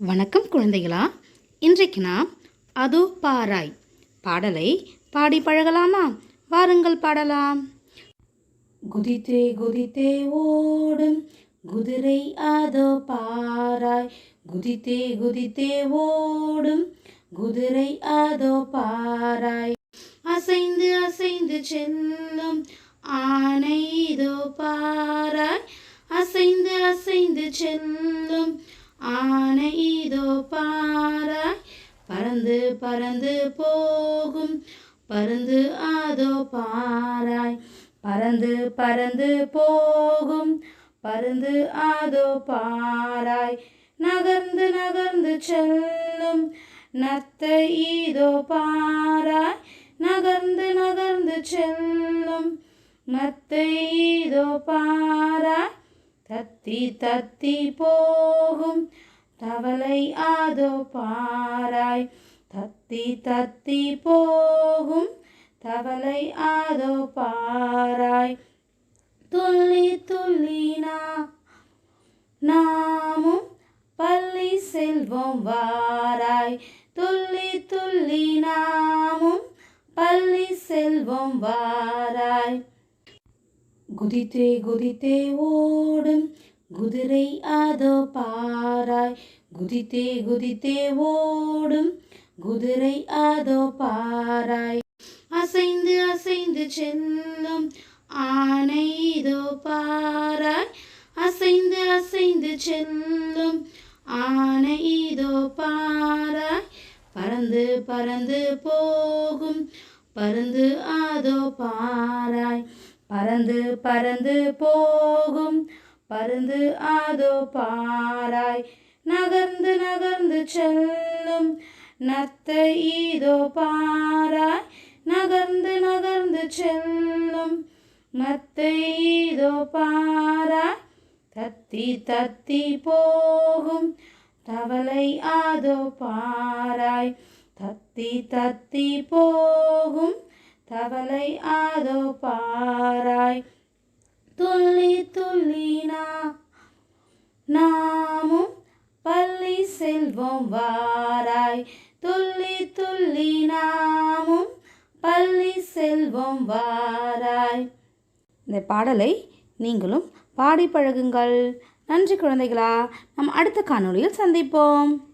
வணக்கம் குழந்தைகளா. இன்றைக்கு நாம் அதோ பாராய் பாடலை பாடி பழகலாமா? வாருங்கள் பாடலாம். குதித்தே குதித்தே ஓடும் குதிரை அதோ பாராய். குதித்தே குதித்தே ஓடும் குதிரை அதோ பாராய். அசைந்து அசைந்து செல்லும் ஆனை இதோ பாராய். அசைந்து அசைந்து செல்லும் ஆனை இதோ பாராய். பறந்து பறந்து போகும். பறந்து அதோ பாராய். பறந்து பறந்து போகும். பறந்து அதோ பாராய். நகர்ந்து நகர்ந்து செல்லும். நத்தை இதோ பாராய். நகர்ந்து நகர்ந்து செல்லும். நத்தை இதோ பாராய். தத்தி தத்தி போகும் தவளை ஆதோ பாராய். தத்தி தத்தி போகும் தவளை ஆதோ பாராய். துள்ளி துள்ளினா நாமும் பள்ளி செல்வோம் வாராய். துள்ளி துள்ளி நாமும் பள்ளி செல்வோம் வாராய். குதித்தே குதித்தே ஓடும். குதிரை அதோ பாராய். குதித்தே குதித்தே ஓடும். குதிரை அதோ பாராய். அசைந்து அசைந்து செல்லும் ஆனை இதோ பாராய். அசைந்து அசைந்து செல்லும் ஆனை இதோ பாராய். பறந்து பறந்து போகும். பறந்து அதோ பாராய். பறந்து பறந்து போகும். பறந்து அதோ பாராய் நகர்ந்து நகர்ந்து செல்லும். நத்தை இதோ பாராய் நகர்ந்து நகர்ந்து செல்லும். நத்தை இதோ பாராய் தத்தி தத்தி போகும். தவளை அதோ பாராய் தத்தி தத்தி போகும். தவளை அதோ பாராய். துள்ளி துள்ளினா நாமும் பள்ளி செல்வோம் வாராய். துள்ளி துள்ளி நாமும் பள்ளி செல்வோம் வாராய். இந்த பாடலை நீங்களும் பாடி பழகுங்கள். நன்றி குழந்தைகளா நம் அடுத்த காணொளியில் சந்திப்போம்.